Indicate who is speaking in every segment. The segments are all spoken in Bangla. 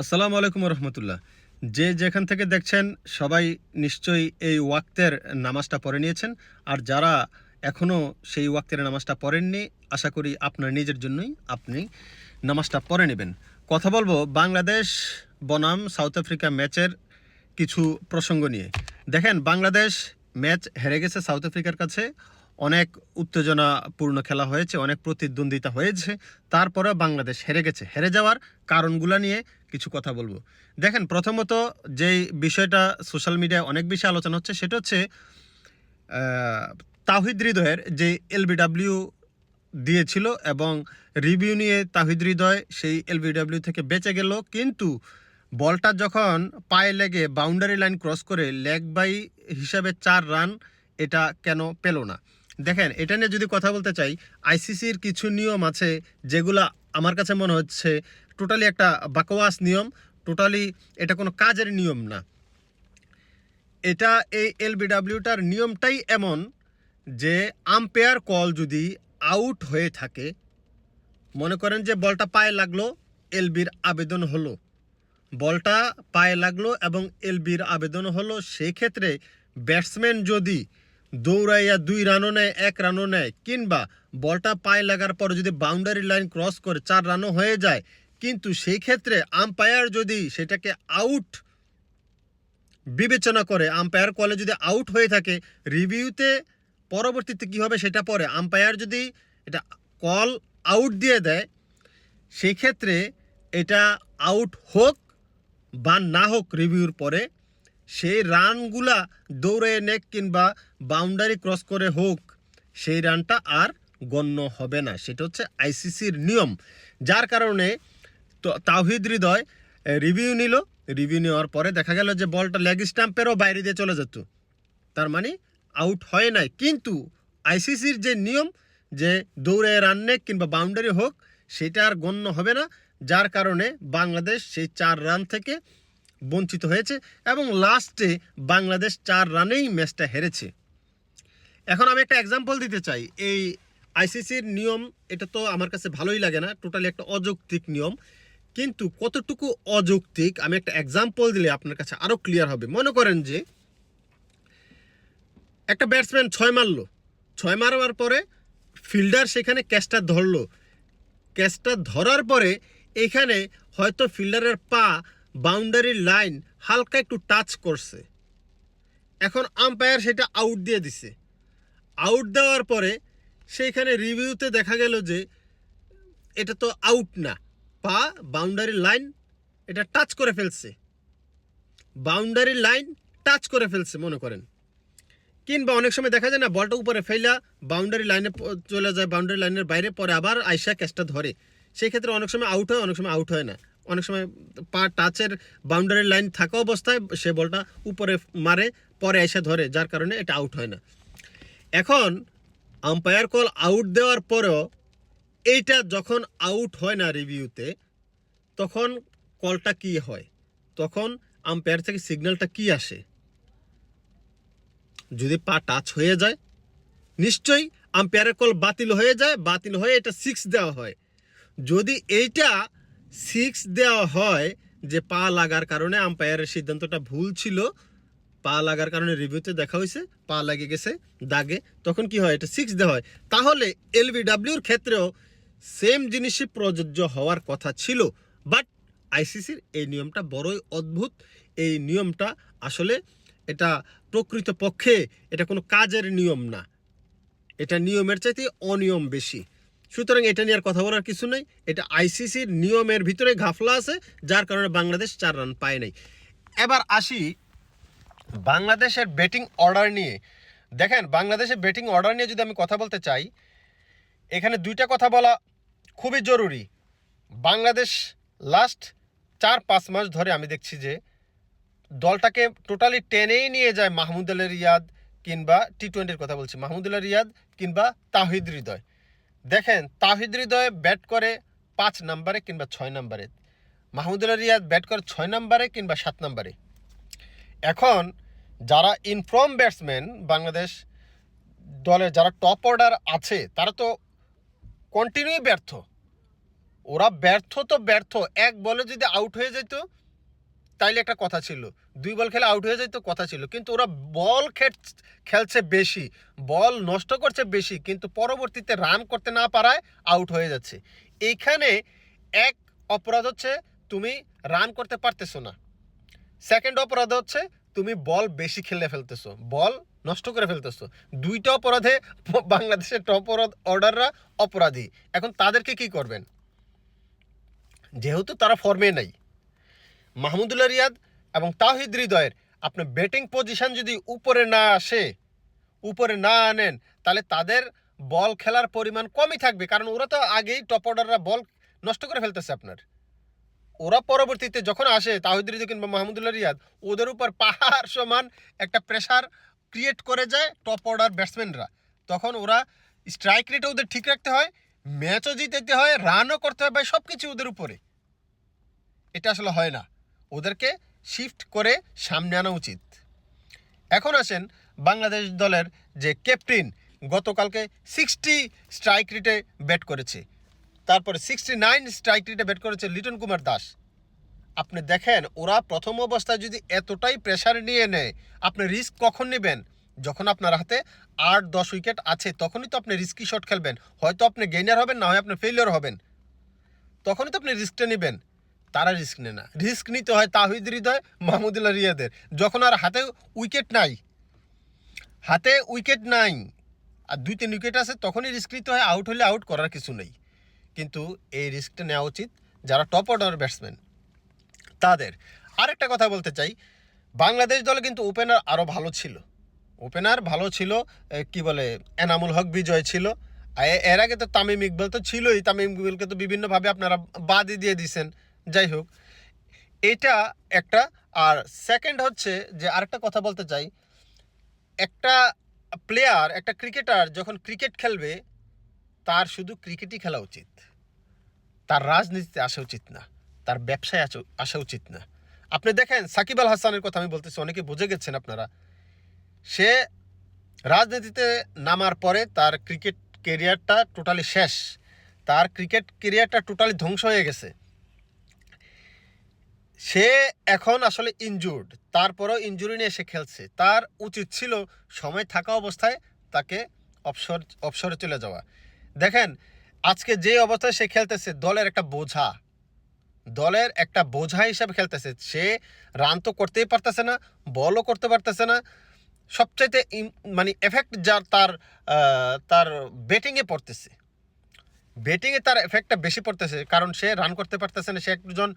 Speaker 1: আসসালামু আলাইকুম রহমতুল্লাহ যে যেখান থেকে দেখছেন, সবাই নিশ্চয়ই এই ওয়াক্তের নামাজটা পড়ে নিয়েছেন। আর যারা এখনও সেই ওয়াক্তের নামাজটা পড়েননি, আশা করি আপনার নিজের জন্যই আপনি নামাজটা পড়ে নেবেন। কথা বলব বাংলাদেশ বনাম সাউথ আফ্রিকা ম্যাচের কিছু প্রসঙ্গ নিয়ে। দেখেন, বাংলাদেশ ম্যাচ হেরে গেছে সাউথ আফ্রিকার কাছে। অনেক উত্তেজনাপূর্ণ খেলা হয়েছে, অনেক প্রতিদ্বন্দ্বিতা হয়েছে। তারপরে বাংলাদেশ হেরে গেছে। হেরে যাওয়ার কারণগুলো নিয়ে কিছু কথা বলব। দেখেন, প্রথমত যেই বিষয়টা সোশ্যাল মিডিয়ায় অনেক বেশি আলোচনা হচ্ছে, সেটা হচ্ছে তাহিদ হৃদয়ের যে এলবিডাব্লিউ দিয়েছিল এবং রিভিউ নিয়ে তাহিদ হৃদয় সেই এলবিডাব্লিউ থেকে বেঁচে গেল। কিন্তু বলটা যখন পায়ে লেগে বাউন্ডারি লাইন ক্রস করে লেগ বাই হিসাবে চার রান এটা কেন পেল না? দেখেন, এটা নিয়ে যদি কথা বলতে চাই আইসিসির কিছু নিয়ম আছে যেগুলা আমার কাছে মনে হচ্ছে টোটালি একটা বাকওয়াস নিয়ম টোটালি এটা কোনো কাজের নিয়ম না। এটা এই এলবিডাব্লিউটার নিয়মটাই এমন যে আম্পায়ার কল যদি আউট হয়ে থাকে, মনে করেন যে বলটা পায়ে লাগল এলবির আবেদন হলো। বলটা পায়ে লাগল এবং এলবির আবেদন হলো সেই ক্ষেত্রে ব্যাটসম্যান যদি দৌড়াইয়া দুই রানও নেয়, এক রানও নেয়। কিংবা বলটা পায়ে লাগার পর যদি বাউন্ডারি লাইন ক্রস করে চার রানও হয়ে যায়, কিন্তু সেই ক্ষেত্রে আম্পায়ার যদি সেটাকে আউট বিবেচনা করে আম্পায়ার কলে যদি আউট হয়ে থাকে রিভিউতে পরবর্তীতে কী হবে সেটা পরে। আম্পায়ার যদি এটা কল আউট দিয়ে দেয় সেক্ষেত্রে এটা আউট হোক বা না হোক রিভিউর পরে সেই রানগুলা দৌড়ে নেক কিংবা বাউন্ডারি ক্রস করে হোক, সেই রানটা আর গণ্য হবে না। সেটা হচ্ছে আইসিসির নিয়ম। যার কারণে তাওহিদ হৃদয় রিভিউ নিল। রিভিউ নেওয়ার পরে দেখা গেল যে বলটা লেগ স্টাম্পেরও বাইরে দিয়ে চলে যেত। তার মানে আউট হয় নাই। কিন্তু আইসিসির যে নিয়ম যে দৌড়ে রান নেক কিংবা বাউন্ডারি হোক, সেটা আর গণ্য হবে না। যার কারণে বাংলাদেশ সেই চার রান থেকে বঞ্চিত হয়েছে এবং লাস্টে বাংলাদেশ চার রানেই ম্যাচটা হেরেছে। এখন আমি একটা এক্সাম্পল দিতে চাই। এই আইসিসির নিয়ম, এটা তো আমার কাছে ভালোই লাগে না টোটালি একটা অযৌক্তিক নিয়ম। কিন্তু কতটুকু অযৌক্তিক, আমি একটা এক্সাম্পল দিলে আপনার কাছে আরও ক্লিয়ার হবে। মনে করেন যে, একটা ব্যাটসম্যান ছয় মারলো। ছয় মারবার পরে ফিল্ডার সেখানে ক্যাচটা ধরলো। ক্যাচটা ধরার পরে এখানে হয়তো ফিল্ডারের পা বাউন্ডারির লাইন হালকা একটু টাচ করছে। এখন আম্পায়ার সেটা আউট দিয়ে দিছে। আউট দেওয়ার পরে সেইখানে রিভিউতে দেখা গেল যে এটা তো আউট না। পা, বাউন্ডারি লাইন, এটা টাচ করে ফেলছে। বাউন্ডারি লাইন টাচ করে ফেলছে, মনে করেন। কিংবা অনেক সময় দেখা যায় না, বলটা উপরে ফেলা বাউন্ডারি লাইনে চলে যায়, বাউন্ডারি লাইনের বাইরে, পরে আবার আইসা ক্যাচটা ধরে। সেই ক্ষেত্রে অনেক সময় আউট হয়, অনেক সময় আউট হয় না। অনেক সময় পা টাচের বাউন্ডারি লাইন থাকা অবস্থায় সে বলটা উপরে মারে, পরে এসে ধরে, যার কারণে এটা আউট হয় না। এখন আম্পায়ার কল আউট দেওয়ার পরেও এইটা যখন আউট হয় না রিভিউতে তখন কলটা কি হয়? তখন আম্পায়ার থেকে সিগন্যালটা কি আসে? যদি পা টাচ হয়ে যায়, নিশ্চয়ই আম্পায়ারের কল বাতিল হয়ে যায়, বাতিল হয়ে এটা সিক্স দেওয়া হয়। যদি এইটা সিক্স দেওয়া হয় যে পা লাগার কারণে আম্পায়ারের সিদ্ধান্তটা ভুল ছিল। পা লাগার কারণে রিভিউতে দেখা হয়েছে, পা লাগে গেছে দাগে। তখন কি হয়, এটা সিক্স দেওয়া হয়। তাহলে এলবিডাব্লিউর ক্ষেত্রেও সেম জিনিসই প্রযোজ্য হওয়ার কথা ছিল। বাট আইসিসির এই নিয়মটা বড়ই অদ্ভুত। এই নিয়মটা আসলে এটা প্রকৃত পক্ষে এটা কোনো কাজের নিয়ম না। এটা নিয়মের চাইতে অনিয়ম বেশি। সুতরাং এটা নিয়ে আর কথা বলার কিছু নেই। এটা আইসিসির নিয়মের ভিতরে ঘাফলা আছে, যার কারণে বাংলাদেশ চার রান পায় নাই। এবার আসি বাংলাদেশের ব্যাটিং অর্ডার নিয়ে। দেখেন, বাংলাদেশের ব্যাটিং অর্ডার নিয়ে যদি আমি কথা বলতে চাই, এখানে দুইটা কথা বলা খুবই জরুরি। বাংলাদেশ লাস্ট চার পাঁচ মাস ধরে আমি দেখছি যে দলটাকে টোটালি টেনেই নিয়ে যায় মাহমুদুল্লাহ রিয়াদ কিংবা টি টোয়েন্টির কথা বলছি। মাহমুদুল্লাহ রিয়াদ কিংবা তাহিদ হৃদয়। দেখেন, তাহিদ হৃদয় ব্যাট করে পাঁচ নাম্বারে কিংবা ছয় নাম্বারে। মাহমুদুল্লাহ রিয়াদ ব্যাট করে ছয় নাম্বারে কিংবা সাত নাম্বারে। এখন যারা ইনফর্ম ব্যাটসম্যান বাংলাদেশ দলের যারা টপ অর্ডার আছে, তারা তো কন্টিনিউ ব্যর্থ। ওরা ব্যর্থ তো ব্যর্থ। এক বলে যদি আউট হয়ে যেত তাইলে একটা কথা ছিল, দুই বল খেলে আউট হয়ে যেত কথা ছিল, কিন্তু ওরা বল খেলছে বেশি, বল নষ্ট করছে বেশি, কিন্তু পরবর্তীতে রান করতে না পারায় আউট হয়ে যাচ্ছে। এইখানে এক অপরাধ হচ্ছে তুমি রান করতে পারতেছো না। সেকেন্ড অপরাধ হচ্ছে তুমি বল বেশি খেলে ফেলতেছো, বল নষ্ট করে ফেলতেছো। দুইটা অপরাধে বাংলাদেশের টপ অর্ডাররা অপরাধী। এখন তাদেরকে কি করবেন? যেহেতু তারা ফর্মে নাই। মাহমুদুল্লাহ রিয়াদ এবং তাহিদ হৃদয়ের আপনার ব্যাটিং পজিশন যদি উপরে না আসে, উপরে না আনেন, তাহলে তাদের বল খেলার পরিমাণ কমই থাকবে। কারণ ওরা তো আগেই টপ অর্ডাররা বল নষ্ট করে ফেলতেছে আপনার। ওরা পরবর্তীতে যখন আসে তাহিদ হৃদয় কিংবা মাহমুদুল্লাহ রিয়াদ, ওদের উপর পাহাড় সমান একটা প্রেশার ক্রিয়েট করে যায় টপ অর্ডার ব্যাটসম্যানরা তখন ওরা স্ট্রাইক রেটও ওদের ঠিক রাখতে হয় ম্যাচও জিতাতে হয় রানও করতে হয়, ভাই সব কিছু ওদের উপরে। এটা আসলে হয় না। ওদেরকে শিফট করে সামনে আনা উচিত। এখন আসেন বাংলাদেশ দলের যে ক্যাপ্টেন গতকালকে সিক্সটি স্ট্রাইক রেটে ব্যাট করেছে। তারপরে সিক্সটি নাইন স্ট্রাইক রেটে ব্যাট করেছে লিটন কুমার দাস। আপনি দেখেন, ওরা প্রথম অবস্থায় যদি এতটাই প্রেশার নিয়ে নেয়, আপনি রিস্ক কখন নেবেন? যখন আপনার হাতে আট, দশ উইকেট আছে, তখনই তো আপনি রিস্কি শট খেলবেন। হয়তো আপনি গেইনার হবেন, না হয় আপনি ফেলিওর হবেন। তখনই তো আপনি রিস্কটা নেবেন। তারা রিস্ক নেয় না। রিস্ক নিতে হয় তাহিদ হৃদয়, মাহমুদুল্লাহ রিয়াদের। যখন আর হাতে উইকেট নাই, হাতে উইকেট নাই, আর দুই, তিন উইকেট আছে, তখনই রিস্ক নিতে হয় আউট হলে আউট করার কিছু নেই। কিন্তু এই রিস্কটা নেওয়া উচিত যারা টপ অর্ডার ব্যাটসম্যান তাদের আরেকটা কথা বলতে চাই, বাংলাদেশ দলে কিন্তু ওপেনার আরও ভালো ছিল। ওপেনার ভালো ছিল কি বলে, এনামুল হক বিজয় ছিল। এর আগে তো তামিম ইকবাল তো ছিলই, তামিম ইকবালকে তো বিভিন্নভাবে আপনারা বাদই দিয়ে দিছেন। যাই হোক, এটা একটা, আর সেকেন্ড হচ্ছে যে আরেকটা কথা বলতে চাই। একটা প্লেয়ার একটা ক্রিকেটার যখন ক্রিকেট খেলবে, তার শুধু ক্রিকেটই খেলা উচিত। তার রাজনীতিতে আসা উচিত না। তার ব্যবসায় আসা- উচিত না। আপনি দেখেন, সাকিব আল হাসানের কথা আমি বলতেছি, অনেকে বুঝে গেছেন আপনারা। সে রাজনীতিতে নামার পরে তার ক্রিকেট কেরিয়ারটা টোটালি শেষ। তার ক্রিকেট কেরিয়ারটা টোটালি ধ্বংস হয়ে গেছে। সে এখন আসলে ইনজুর্ড তারপরেও ইনজুরি নিয়ে সে খেলছে। তার উচিত ছিল সময় থাকা অবস্থায় তাকে অবসর অবসরে চলে যাওয়া। দেখেন, আজকে যে অবস্থায় সে খেলতেছে, দলের একটা বোঝা। দলের একটা বোঝা হিসাবে খেলতেছে। সে রান তো করতেই পারতেছে না বলও করতে পারতেছে না। সবচাইতে মানে এফেক্ট যার, তার তার ব্যাটিংয়ে পড়তেছে। ব্যাটিংয়ে তার এফেক্টটা বেশি পড়তেছে, কারণ সে রান করতে পারতেছে না, সে একজন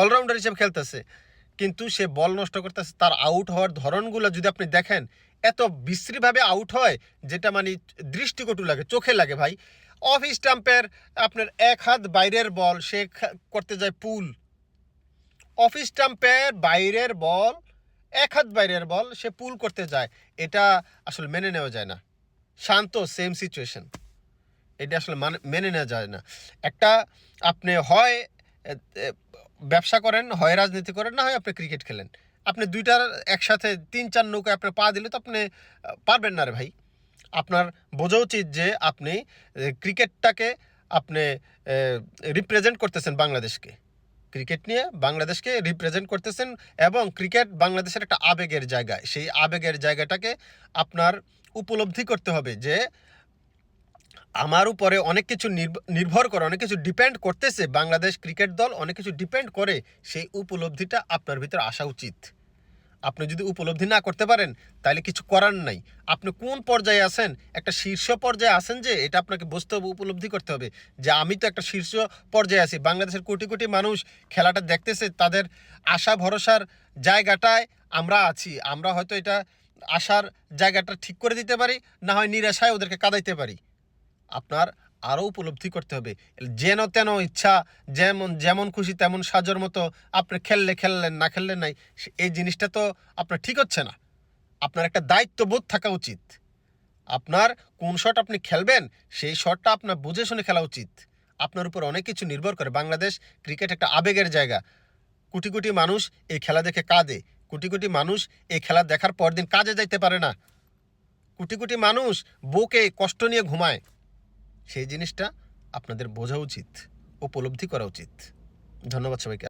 Speaker 1: অলরাউন্ডার হিসেবে খেলতেছে। কিন্তু সে বল নষ্ট করতেছে, তার আউট হওয়ার ধরনগুলো যদি আপনি দেখেন, এত বিশ্রীভাবে আউট হয়, যেটা মানে দৃষ্টিকটু লাগে, চোখে লাগে ভাই। অফ স্টাম্পের আপনার এক হাত বাইরের বল সে করতে যায় পুল অফ স্টাম্পের বাইরের বল এক হাত বাইরের বল সে পুল করতে যায়। এটা আসলে মেনে নেওয়া যায় না। শান্ত সেম সিচুয়েশন এটা আসলে মানে- মেনে নেওয়া যায় না। একটা আপনি হয় ব্যবসা করেন, হয় রাজনীতি করেন, না হয় আপনি ক্রিকেট খেলেন। আপনি দুইটার একসাথে তিন চার নৌকায় আপনি পা দিলে তো আপনি পারবেন না রে ভাই। আপনার বোঝা উচিত যে আপনি ক্রিকেটটাকে আপনি রিপ্রেজেন্ট করতেছেন বাংলাদেশকে। ক্রিকেট নিয়ে বাংলাদেশকে রিপ্রেজেন্ট করতেছেন এবং ক্রিকেট বাংলাদেশের একটা আবেগের জায়গা। সেই আবেগের জায়গাটাকে আপনার উপলব্ধি করতে হবে যে আমার উপরে অনেক কিছু নির্ভ- নির্ভর করে, অনেক কিছু ডিপেন্ড করতেছে, বাংলাদেশ ক্রিকেট দল অনেক কিছু ডিপেন্ড করে, সেই উপলব্ধিটা আপনার ভিতরে আসা উচিত। আপনি যদি উপলব্ধি না করতে পারেন, তাহলে কিছু করার নাই। আপনি কোন পর্যায়ে আছেন? একটা শীর্ষ পর্যায়ে আছেন যে, এটা আপনাকে বুঝতে হবে, উপলব্ধি করতে হবে যে, আমি তো একটা শীর্ষ পর্যায়ে আছি। বাংলাদেশের কোটি কোটি মানুষ খেলাটা দেখতেছে, তাদের আশা, ভরসার জায়গাটায় আমরা আছি। আমরা হয়তো এটা আশার জায়গাটা ঠিক করে দিতে পারি, না হয় নিরাশায় ওদেরকে কাদাইতে পারি। আপনার আরও উপলব্ধি করতে হবে। যেন তেন ইচ্ছা, যেমন যেমন খুশি তেমন সাজর মতো আপনি খেললে খেললেন, না খেললেন নাই এই জিনিসটা তো আপনার ঠিক হচ্ছে না। আপনার একটা দায়িত্ববোধ থাকা উচিত। আপনার কোন শট আপনি খেলবেন, সেই শটটা আপনার বুঝে শুনে খেলা উচিত। আপনার উপর অনেক কিছু নির্ভর করে। বাংলাদেশ ক্রিকেট একটা আবেগের জায়গা। কোটি কোটি মানুষ এই খেলা দেখে কাঁদে। কোটি কোটি মানুষ এই খেলা দেখার পর দিন কাজে যাইতে পারে না। কোটি কোটি মানুষ বুকে কষ্ট নিয়ে ঘুমায়। সেই জিনিসটা আপনাদের বোঝা উচিত উপলব্ধি করা উচিত। ধন্যবাদ সবাইকে।